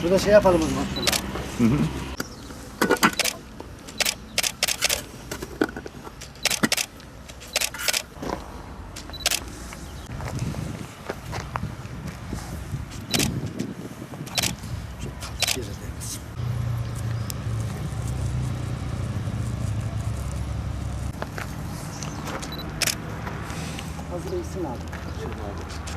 Şurada şey yapalım o zaman. Hazır iyisin abi.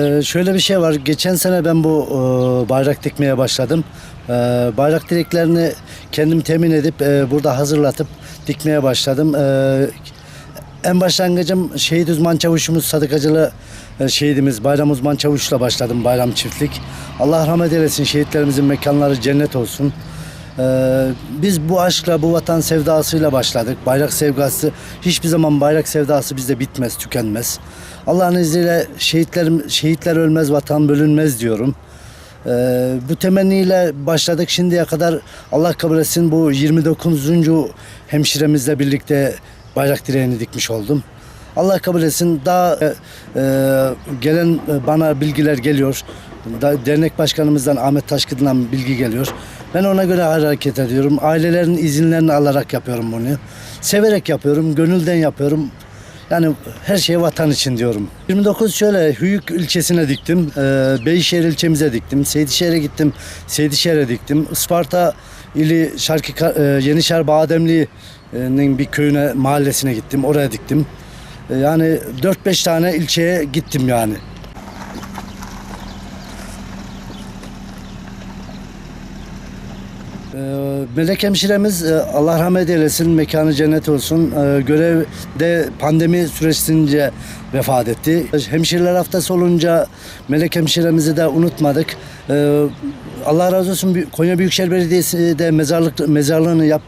Ee, şöyle bir şey var. Geçen sene ben bu e, bayrak dikmeye başladım. Ee, bayrak direklerini kendim temin edip e, burada hazırlatıp dikmeye başladım. Ee, en başlangıcım şehit uzman çavuşumuz Sadıkacılı e, şehidimiz Bayram Uzman Çavuş'la başladım bayram çiftlik. Allah rahmet eylesin şehitlerimizin mekanları cennet olsun. Ee, biz bu aşkla, bu vatan sevdasıyla başladık. Bayrak sevdası, hiçbir zaman bayrak sevdası bizde bitmez, tükenmez. Allah'ın izniyle şehitlerim, şehitler ölmez, vatan bölünmez diyorum. Ee, bu temenniyle başladık şimdiye kadar. Allah kabul etsin bu 29. hemşiremizle birlikte bayrak direğini dikmiş oldum. Allah kabul etsin. Daha e, e, gelen e, bana bilgiler geliyor. Dernek başkanımızdan Ahmet Taşkın'dan bilgi geliyor. Ben ona göre hareket ediyorum. Ailelerin izinlerini alarak yapıyorum bunu. Severek yapıyorum, gönülden yapıyorum. Yani her şey vatan için diyorum. 29 şöyle Hüyük ilçesine diktim. Ee, Beyşehir ilçemize diktim. Seydişehir'e gittim. Seydişehir'e diktim. Isparta ili Şarkı e, Yenişehir Bademli'nin bir köyüne, mahallesine gittim. Oraya diktim. Ee, yani 4-5 tane ilçeye gittim yani. Melek hemşiremiz e, Allah rahmet eylesin, mekanı cennet olsun. Ee, Görevde pandemi süresince vefat etti. Hemşireler haftası olunca Melek hemşiremizi de unutmadık. Ee, Allah razı olsun Konya Büyükşehir Belediyesi de mezarlık mezarlığını yap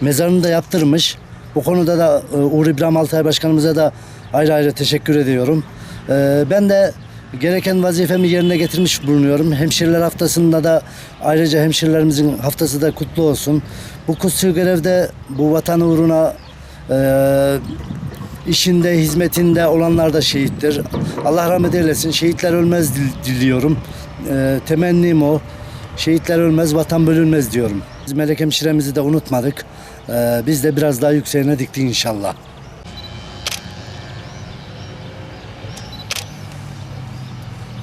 mezarını da yaptırmış. Bu konuda da e, Uğur İbrahim Altay Başkanımıza da ayrı ayrı teşekkür ediyorum. Ee, Ben de gereken vazifemi yerine getirmiş bulunuyorum. Hemşireler haftasında da ayrıca hemşirelerimizin haftası da kutlu olsun. Bu kutsu görevde bu vatan uğruna e, işinde, hizmetinde olanlar da şehittir. Allah rahmet eylesin. Şehitler ölmez dil- diliyorum. E, temennim o. Şehitler ölmez, vatan bölünmez diyorum. Biz melek hemşiremizi de unutmadık. E, biz de biraz daha yükseğine diktik inşallah.